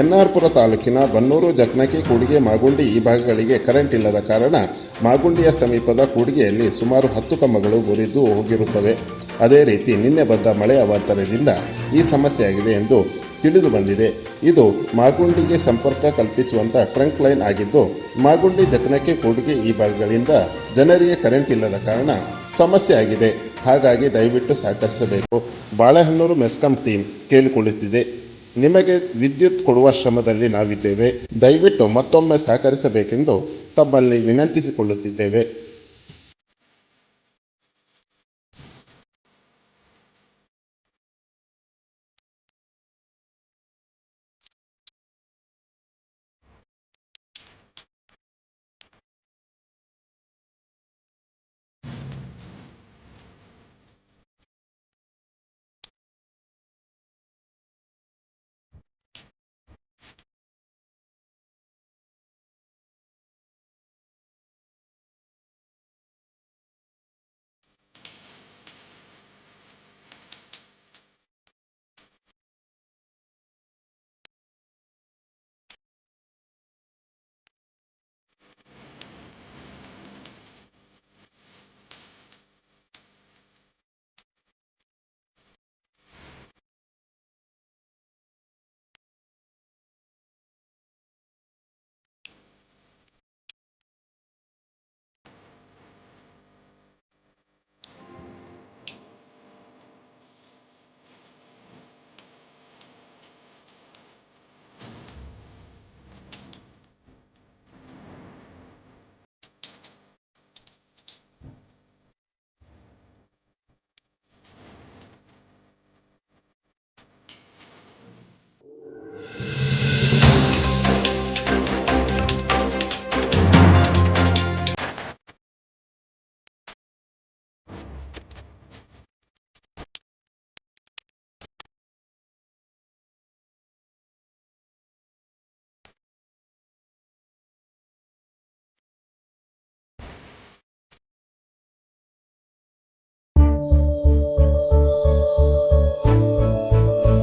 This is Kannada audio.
ಎನ್ಆರ್ಪುರ ತಾಲೂಕಿನ ಬನ್ನೂರು ಜಕ್ನಕಿ ಕೂಡಿಗೆ, ಮಾಗುಂಡಿ ಈ ಭಾಗಗಳಿಗೆ ಕರೆಂಟ್ ಇಲ್ಲದ ಕಾರಣ ಮಾಗುಂಡಿಯ ಸಮೀಪದ ಕೂಡಿಗೆಯಲ್ಲಿ ಸುಮಾರು ಹತ್ತು ಕಂಬಗಳು ಮುರಿದು ಹೋಗಿರುತ್ತವೆ. ಅದೇ ರೀತಿ ನಿನ್ನೆ ಬಂದ ಮಳೆ ಅವಾಂತರದಿಂದ ಈ ಸಮಸ್ಯೆಯಾಗಿದೆ ಎಂದು ತಿಳಿದು ಬಂದಿದೆ. ಇದು ಮಾಗುಂಡಿಗೆ ಸಂಪರ್ಕ ಕಲ್ಪಿಸುವಂಥ ಟ್ರಂಕ್ ಲೈನ್ ಆಗಿದ್ದು, ಮಾಗುಂಡಿ ಜಕ್ನಕ್ಕೆ ಕೂಡಿಗೆ ಈ ಭಾಗಗಳಿಂದ ಜನರಿಗೆ ಕರೆಂಟ್ ಇಲ್ಲದ ಕಾರಣ ಸಮಸ್ಯೆ ಆಗಿದೆ ಹಾಗಾಗಿ ದಯವಿಟ್ಟು ಸಹಕರಿಸಬೇಕು. ಬಾಳೆಹನ್ನೂರು ಮೆಸ್ಕಾಂ ಟೀಮ್ ಕೇಳಿಕೊಳ್ಳುತ್ತಿದೆ. ನಿಮಗೆ ವಿದ್ಯುತ್ ಕೊಡುವ ಶ್ರಮದಲ್ಲಿ ನಾವಿದ್ದೇವೆ. ದಯವಿಟ್ಟು ಮತ್ತೊಮ್ಮೆ ಸಹಕರಿಸಬೇಕೆಂದು ತಮ್ಮಲ್ಲಿ ವಿನಂತಿಸಿಕೊಳ್ಳುತ್ತಿದ್ದೇವೆ.